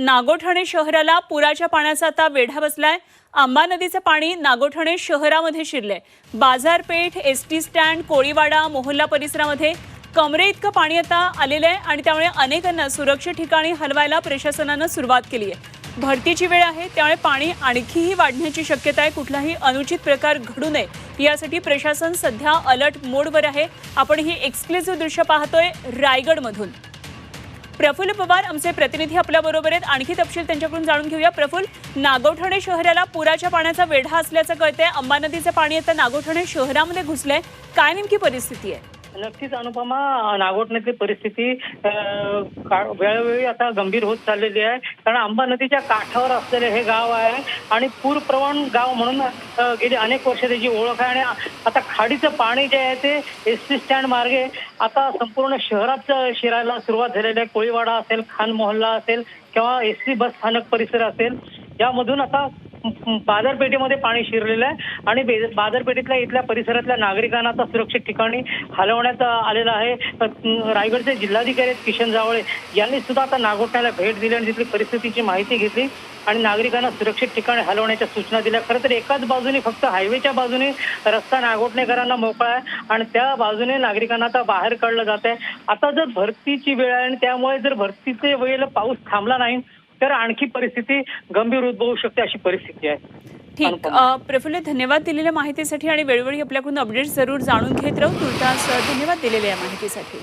नागोठणे शहराला पुराच्या पाण्याचा आता वेढा बसलाय. आंबा नदीचं पाणी नागोठणे शहरामध्ये शिरलंय. बाजारपेठ एस टी स्टँड कोळीवाडा मोहल्ला परिसरामध्ये कमरे इतकं पाणी आता आलेलं आहे आणि त्यामुळे अनेकांना सुरक्षित ठिकाणी हलवायला प्रशासनानं सुरुवात केली आहे. भरतीची वेळ आहे त्यामुळे पाणी आणखीही वाढण्याची शक्यता आहे. कुठलाही अनुचित प्रकार घडू नये. यासाठी प्रशासन सध्या अलर्ट मोडवर आहे. आपण ही एक्सक्लुझिव्ह दृश्य पाहतोय रायगडमधून. प्रफुल्ल पवार आमचे प्रतिनिधी आपल्या बरोबर आहेत. आणखी तपशील त्यांच्याकडून जाणून घेऊया. प्रफुल्ल नागोठणे शहराला पुराच्या पाण्याचा वेढा असल्याचं कळतंय. अंबा नदीचं पाणी आता नागोठणे शहरामध्ये घुसलंय. काय नेमकी परिस्थिती आहे? नक्कीच अनुपमा. नागोठण्यातली परिस्थिती का- वेळोवेळी आता गंभीर होत चाललेली आहे. कारण आंबा नदीच्या काठावर असलेले हे गाव आहे आणि पूरप्रवण गाव म्हणून गेली अनेक वर्ष त्याची ओळख आहे. आणि आता खाडीचं पाणी जे आहे ते एस टी स्टँड मार्गे आता संपूर्ण शहरात शिरायला सुरुवात झालेली आहे. कोळीवाडा असेल खान मोहल्ला असेल किंवा एस टी बस स्थानक परिसर असेल. यामधून आता बाजारपेठेमध्ये पाणी शिरलेलं आहे आणि बे- बाजारपेठेतल्या इथल्या परिसरातल्या नागरिकांना आता सुरक्षित ठिकाणी हलवण्यात आलेलं आहे. रायगडचे जिल्हाधिकारी किशन जावळे यांनी सुद्धा आता नागोठण्याला भेट दिली आणि तिथली परिस्थितीची माहिती घेतली आणि नागरिकांना सुरक्षित ठिकाणी हलवण्याच्या सूचना दिल्या. खरं तर एकाच बाजूने फक्त हायवेच्या बाजूने रस्ता नागोठणेकरांना मोकळा आहे आणि त्या बाजूने नागरिकांना आता बाहेर काढलं जात आहे आता जर भरतीची वेळ आहे आणि त्यामुळे जर भरतीचे वेळेला पाऊस थांबला नाही तर आणखी परिस्थिती गंभीर उद्भवू शकते अशी परिस्थिती आहे. ठीक. प्रफुल्ल धन्यवाद दिलेल्या माहितीसाठी आणि वेळोवेळी आपल्याकडून अपडेट्स जरूर जाणून घेत राहू. तुर्तास धन्यवाद दिलेल्या या माहितीसाठी.